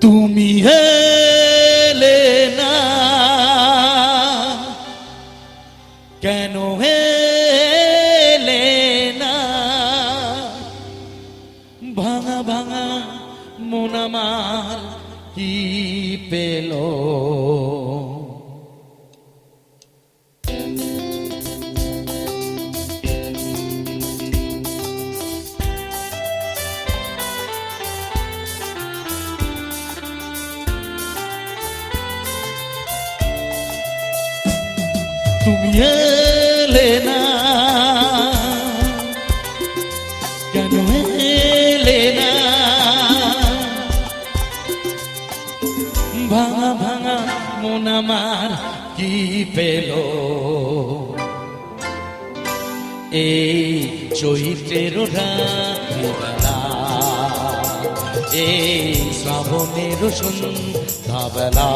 তুমি হেলে তুমি এলে না। কেন এলে না? ভাঙা ভাঙা মন আমার কি পেল? এই চৈত্রের রাত্রিবেলা, এই শ্রাবণের সন্ধ্যাবেলা,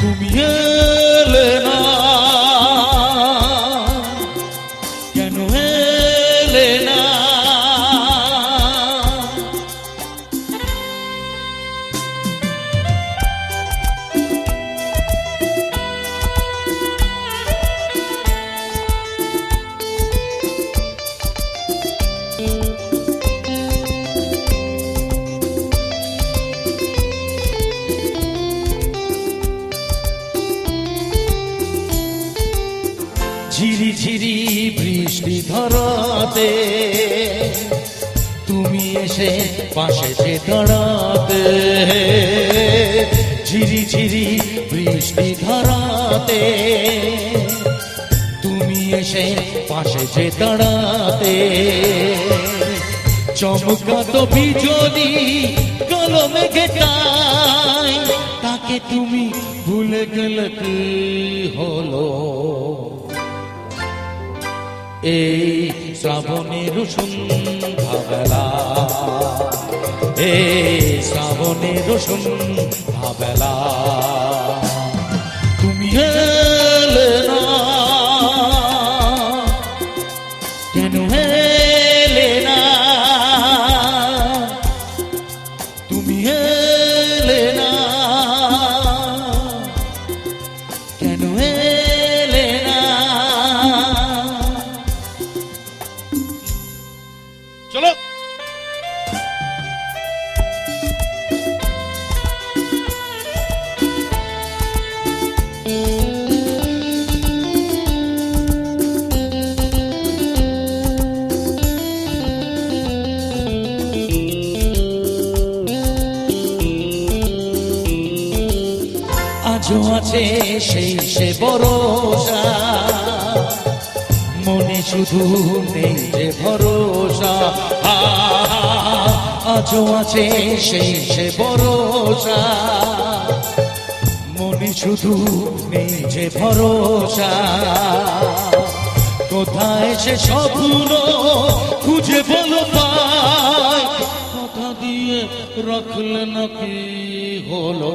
তুমি ধরাতে তুমি এসে পাশে সে দাঁড়াতে, ঝিরি ঝিরি বৃষ্টি ধরাতে, তুমি এসে পাশে যে দাঁড়াতে, চমকাত বিজলি কলমে গেটাই তাকে তুমি ভুলে গেলে কি হলো? এই শ্রাবণের সন্ধ্যাবেলা এই শ্রাবণের সন্ধ্যাবেলা। আজও আছে সেই সে ভরসা। মনে শুধু নেই যে ভরসা। আজও আছে সেই সে ভরসা। মনে শুধু নেই যে ভরসা। কোথায় সে স্বপ্ন খুঁজে বলো পায়? কথা দিয়ে রাখলে নাকি হলো?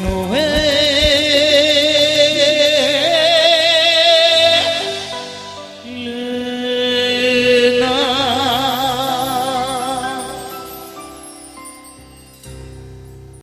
এলে না কেন এলে